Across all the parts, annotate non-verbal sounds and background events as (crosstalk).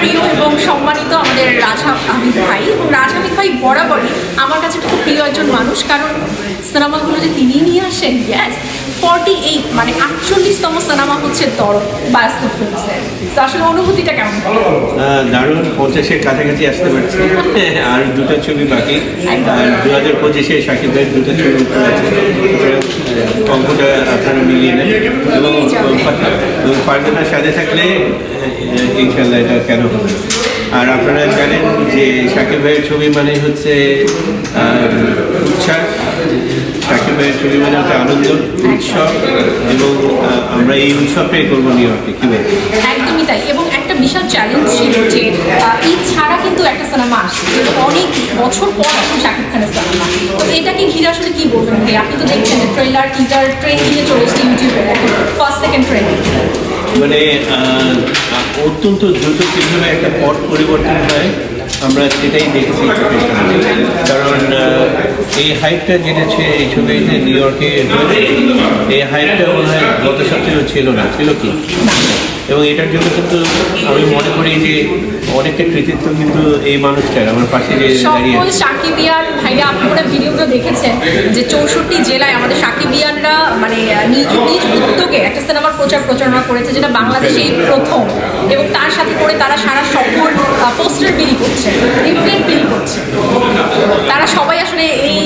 প্রিয় এবং সম্মানিত আমাদের রাজা আমির ভাই। এবং রাজ আমির ভাই বরাবরই আমার কাছে খুব প্রিয় একজন মানুষ কারণ সিনেমাগুলো যে তিনি নিয়ে আসেন গ্যাস ফর্টি এইট মানে আটচল্লিশতম সিনেমা হচ্ছে তর বাস্তব ফিল্মসের আসলে অনুভূতিটা কেমন? দারুণ পঞ্চাশের কাছাকাছি আসতে পারছি। (laughs) আর দুটো ছবি বাকি। দু হাজার পঁচিশে সাকিব ভাই দুটো ছবি কম্পিউটার আপনারা মিলিয়ে নেন। এবং ফারজানার সাথে থাকলে ইনশাল্লাহ এটা কেন হবে? আর আপনারা জানেন যে সাকিব ভাইয়ের ছবি মানে হচ্ছে উচ্ছ্বাস। সাকিব ভাইয়ের ছবি মানে হচ্ছে আনন্দ, উৎসব এবং আমরা এই উৎসবটাই করব নিউ ইয়র্কে কী বলব একদমই তাই। এবং একটা বিশাল চ্যালেঞ্জ ছিল যে ঈদ ছাড়া কিন্তু একটা সিনেমা আসছে। অনেক বছর পর এখন খানের সিনেমা তো এটাকে ঘিরে আসলে কি বলবেন আপনি তো দেখছেন ট্রেলার টিজার ট্রেন্ডিংয়ে চলে এসছে ইউটিউবে এখন মানে অত্যন্ত দ্রুত কীভাবে একটা পট পরিবর্তন হয় আমরা সেটাই দেখেছি কারণ এই হাইপটা যেটা ছিল এই ছবিতে নিউ ইয়র্কে এই হাইপটা মনে হয় গত সপ্তাহেও ছিল না ছিল কি? এবং এটার জন্য কিন্তু আমি মনে করি যে অনেকটা কৃতিত্ব কিন্তু এই মানুষটার আমার পাশে যে দাঁড়িয়ে আছে। সাকিবিয়ান ভাইয়া আপনারা ভিডিওগুলো দেখেছেন যে চৌষট্টি জেলায় আমাদের সাকিবিয়ানরা মানে নিজ নিজ উদ্যোগে একটা প্রচার প্রচারণা করেছে, যেটা বাংলাদেশে এই প্রথম। এবং তার সাথে করে তারা সারা শহর পোস্টার বিলি করছে লিফলেট বিলি করছে। তারা সবাই আসলে এই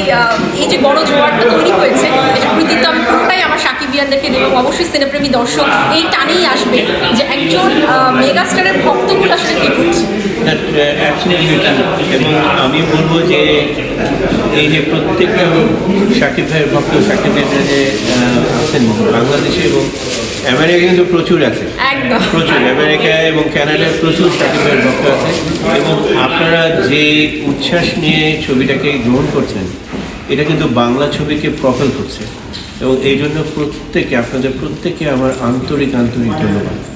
এই যে বড় জোয়ারটা তৈরি হয়েছে এটা কৃতিত্ব আমি পুরোটাই আমার সাকিব সাকিবিয়ানদেরকে দেবো অবশ্যই সিনেপ্রেমী দর্শক এই টানেই আসবে যে একজন মেগাস্টারের ভক্তগুলো আসলে কী করছে। Uh. এবং আমি বলব যে এই যে প্রত্যেকটা সাকিব ভাইয়ের ভক্ত সাকিব ভাইয়ের যে আছেন বাংলাদেশে এবং আমেরিকা কিন্তু প্রচুর আছে। প্রচুর। আমেরিকা এবং কানাডায় প্রচুর সাকিব ভাইয়ের ভক্ত আছে। এবং আপনারা যে উচ্ছ্বাস নিয়ে ছবিটাকে গ্রহণ করছেন এটা কিন্তু বাংলা ছবিকে প্রফেল করছে। এবং এই জন্য প্রত্যেকে আপনাদের প্রত্যেকে আমার আন্তরিক আন্তরিক ধন্যবাদ।